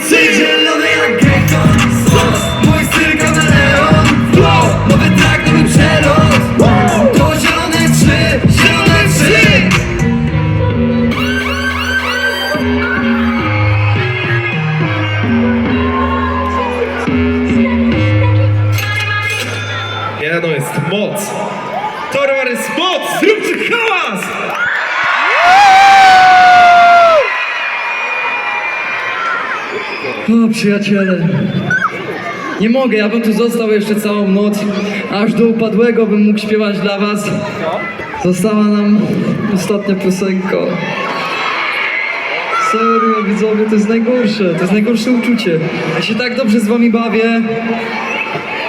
ulicy Zielony jak Gekon Mój styl kameleon Flow, nowy track, nowy przelot To zielone trzy, zielone trzy Nie no, jest moc! Torwar jest moc! Zróbcie hałas! O przyjaciele. Nie mogę, ja bym tu został jeszcze całą noc. Aż do upadłego bym mógł śpiewać dla was. Została nam ostatnia piosenka. Serio widzowie, to jest najgorsze. To jest najgorsze uczucie. Ja się tak dobrze z wami bawię.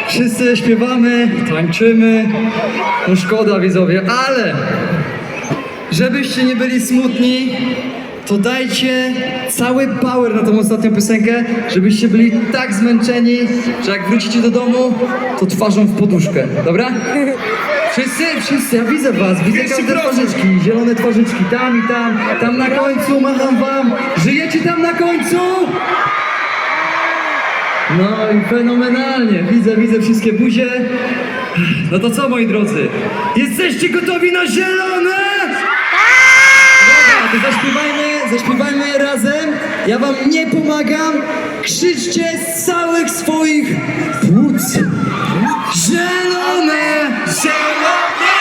Wszyscy śpiewamy, tańczymy. No szkoda widzowie, ale Żebyście nie byli smutni, to dajcie cały power na tą ostatnią piosenkę, żebyście byli tak zmęczeni, że jak wrócicie do domu, to twarzą w poduszkę, dobra? Wszyscy, wszyscy, ja widzę was, widzę każde twarzyczki, zielone twarzyczki, tam i tam, tam na końcu, macham wam, żyjecie tam na końcu? No i fenomenalnie, widzę, widzę wszystkie buzie. No to co moi drodzy, jesteście gotowi na zielone? Dobra, to zaśpiewajmy, zaśpiewajmy razem. Ja wam nie pomagam. Krzyczcie z całych swoich płuc. Zielone! Zielone!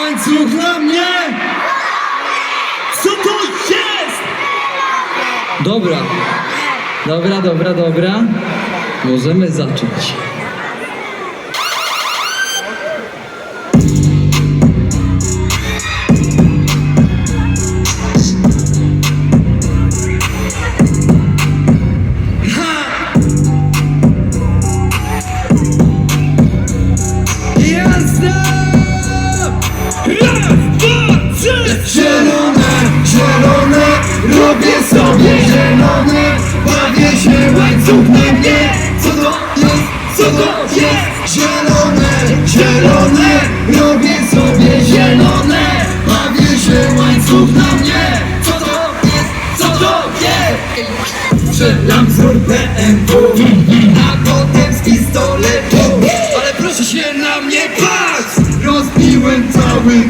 Łańcuch na mnie! Co to jest? Dobra. Dobra, dobra, dobra. Możemy zacząć. Zielone, zielone, robię sobie zielone. Bawię się łańcuch na mnie Co to jest, co to jest? Zielone, zielone, robię sobie zielone. Bawię się łańcuch na mnie Co to jest, co to jest? Strzelam z BMW A potem z pistoletu. Ale proszę się na mnie patrz. Rozbiłem cały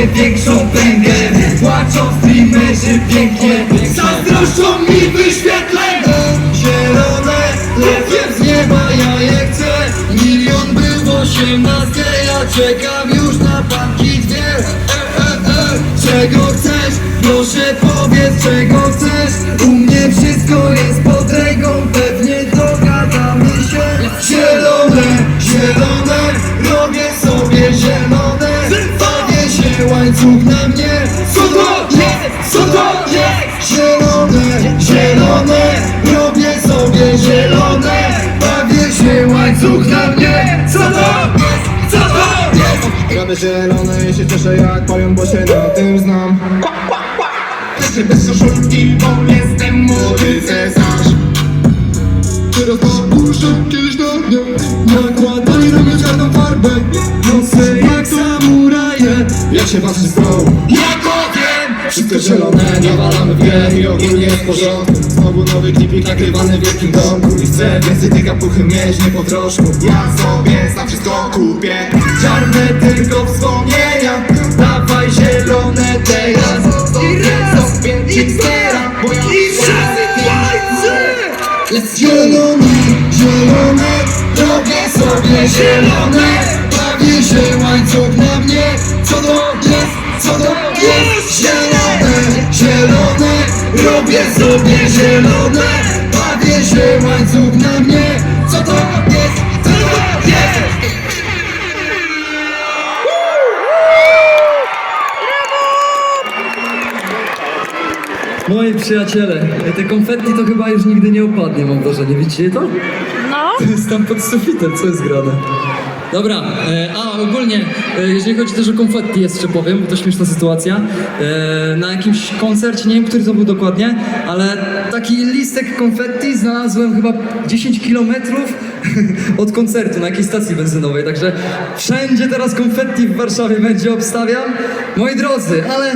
Zrobię większą pęgę Płaczą streamerzy pięknie. Zazdroszczą mi wyświetleń Zielone lecę z nieba Ja je chcę. Milion był osiemnastkę Ja czekam już na banki dwie. E, e, e. Czego chcesz? Proszę powiedz czego chcesz? U mnie wszystko jest Gramy zielone i się cieszę jak pająk, bo się na tym znam. Lecę bez koszulki, bo jestem młody cesarz. Teraz pokuszę kiedyś na mnie Nakładaj na mnie czarną farbę. Noszę jak samuraje. Jak się patrzy z dołu Ja powiem! Wszystko zielone, nawalamy w grę i ogólnie w porządku. Znowu nowy klipik nagrywany w wielkim domku. I chcę więcej tej kapuchy mieć, nie po troszku. Ja sobie za wszystko kupię zielone Bawię się łańcuch na mnie. Co to jest, co to jest? Zielone, zielone Robię sobie zielone. Bawię się łańcuch na mnie. Co to jest, co to jest? Moi przyjaciele, te konfetti to chyba już nigdy nie opadnie, mam wrażenie. Widzicie to? Jest tam pod sufitem, co jest grane? Dobra, e, a ogólnie, e, jeżeli chodzi też o konfetti jeszcze powiem, bo to śmieszna sytuacja. E, na jakimś koncercie, nie wiem, który to był dokładnie, ale taki listek konfetti znalazłem chyba 10 kilometrów od koncertu na jakiejś stacji benzynowej, także wszędzie teraz konfetti w Warszawie będzie obstawiam. Moi drodzy, ale